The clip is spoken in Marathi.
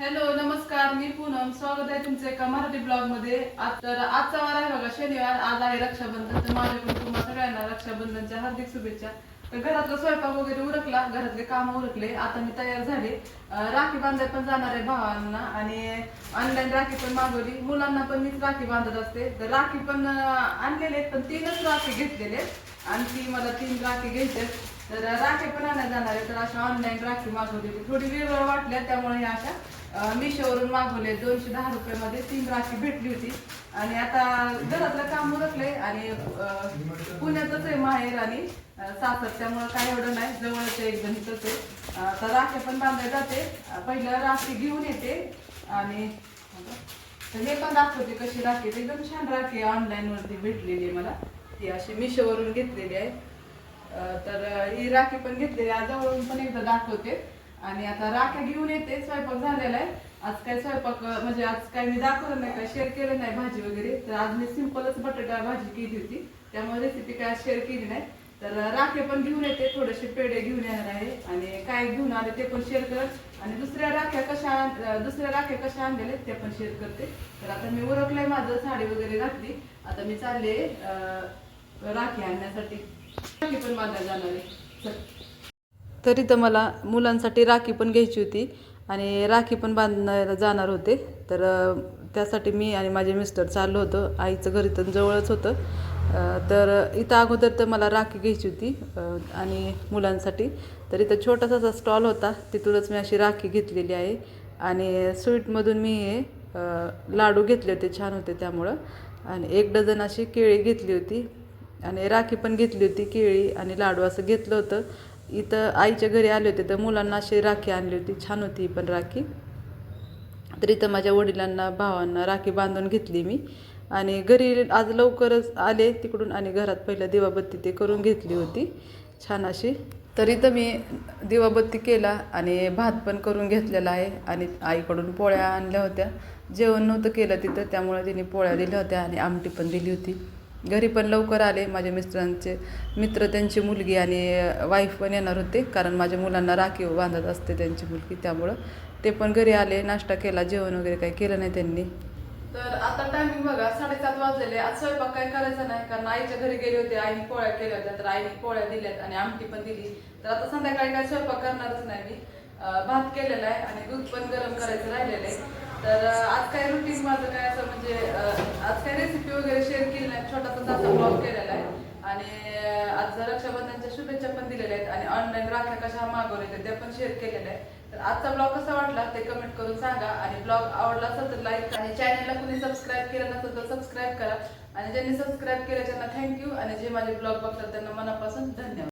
हॅलो नमस्कार मी पूनम. स्वागत आहे तुमचं एका मराठी ब्लॉगमध्ये तर आजचा वार आहे बघा शनिवार. आज आहे रक्षाबंधन. तर माझ्याकडून तुम्हाला सगळ्यांना रक्षाबंधनच्या हार्दिक शुभेच्छा. तर घरातला स्वयंपाक वगैरे उरकला. घरातले काम उरकले. आता मी तयार झाले. राखी बांधाय पण जाणार आहे भावांना. आणि ऑनलाईन राखी पण मागवली. मुलांना पण मीच राखी बांधत असते. तर राखी पण आणलेले आहेत पण तीनच राखी घेतलेले आहेत. ती मला तीन राखी घ्यायचे तर राखी पण आणायला जाणार आहे. तर अशा ऑनलाईन राखी मागवलेली थोडी वेगळं वाटल्या त्यामुळे ह्या अशा मिशोवरून मागवले. दोनशे दहा रुपयामध्ये तीन राखी भेटली होती. आणि आता घरातलं काम उरकलंय आणि पुण्यातच आहे माहेर आणि सासर त्यामुळं काय एवढं नाही. जवळच आहे एकदम इथंच आहे तर राखी पण बांधायला जाते. पहिलं राखी घेऊन येते. आणि हे पण दाखवते कशी राखी एकदम छान राखी ऑनलाईन वरती भेटलेली आहे मला. ती अशी मिशोवरून घेतलेली आहे. तर ही राखी पण घेतलेली आहे. जवळून पण एकदा दाखवते. आणि आता राख्या घेऊन येते स्वयंपाक झालेला आहे. आज काय स्वयंपाक म्हणजे आज काय मी दाखवलं नाही काय शेअर केलं नाही भाजी वगैरे. तर आज मी सिंपलच बटाटा भाजी केली होती. त्यामुळे रेसिपी काय शेअर केली नाही. तर राखे पण घेऊन येते थोडेसे पेढे घेऊन येणार आहे. आणि काय घेऊन आले ते पण शेअर करत आणि दुसऱ्या राख्या कशा दुसऱ्या राख्या कशा आणलेले आहेत, पण शेअर करते. तर आता मी उरकलंय माझं साडी वगैरे घातली. आता मी चालले राखी आणण्यासाठी. राखी पण माझ्या जाणार आहे. चल. तरी तर मला मुलांसाठी राखी पण घ्यायची होती आणि राखी पण बांधायला जाणार होते. तर त्यासाठी मी आणि माझे मिस्टर चाललो होतो. आईचं घर इथं जवळच होतं. तर इथं अगोदर तर मला राखी घ्यायची होती आणि मुलांसाठी. तर इथं छोटासा स्टॉल होता. तिथूनच मी अशी राखी घेतलेली आहे. आणि स्वीटमधून मी हे लाडू घेतले होते. छान होते त्यामुळं. आणि एक डझन अशी केळी घेतली होती. आणि राखी पण घेतली होती केळी आणि लाडू असं घेतलं होतं. इथं आईच्या घरी आले होते तर मुलांना अशी राखी आणली होती. छान होती पण राखी. तर इथं माझ्या वडिलांना भावांना राखी बांधून घेतली मी. आणि घरी आज लवकरच आले तिकडून आणि घरात पहिलं दिवाबत्ती ते करून घेतली होती. छान अशी. तर इथं मी दिवाबत्ती केला आणि भात पण करून घेतलेला आहे. आणि आईकडून पोळ्या आणल्या होत्या. जेवण नव्हतं केलं तिथं त्यामुळे तिने पोळ्या दिल्या होत्या आणि आमटी पण दिली होती. घरी पण लवकर आले. माझ्या मिस्टरांचे मित्र त्यांची मुलगी आणि वाईफ पण येणार होते. कारण माझ्या मुलांना राखी बांधत असते त्यांची मुलगी. त्यामुळं ते पण घरी आले. नाश्ता केला जेवण वगैरे काही केलं नाही त्यांनी. तर आता टायमिंग बघा. साडेसात वाजलेले आज स्वयंपाक काय करायचा नाही. कारण आईच्या घरी गेले होते. आईने पोळ्या केल्या होत्या. तर आईने पोळ्या दिल्यात आणि आमटी पण दिली. तर आता संध्याकाळी काय स्वयंपाक करणारच नाही मी. भात केलेला आहे आणि दूध पण गरम करायचं राहिलेलं आहे. तर आज काय रुटीन माझं काय असं म्हणजे आज काय रेसिपी वगैरे शेअर केली नाही छोटासा असा ब्लॉग केलेला आहे. आणि आज रक्षाबंधनच्या शुभेच्छा पण दिलेल्या आहेत आणि ऑनलाईन राख्या कशा मागवल्या त्या पण शेअर केलेल्या आहे तर आजचा ब्लॉग कसा वाटला ते कमेंट करून सांगा आणि ब्लॉग आवडला असेल तर लाईक आणि चॅनलला कुणी सबस्क्राईब केलं नसेल तर सबस्क्राईब करा. आणि ज्यांनी सबस्क्राईब केलं त्यांना थँक्यू आणि जे माझे ब्लॉग बघतात त्यांना मनापासून धन्यवाद.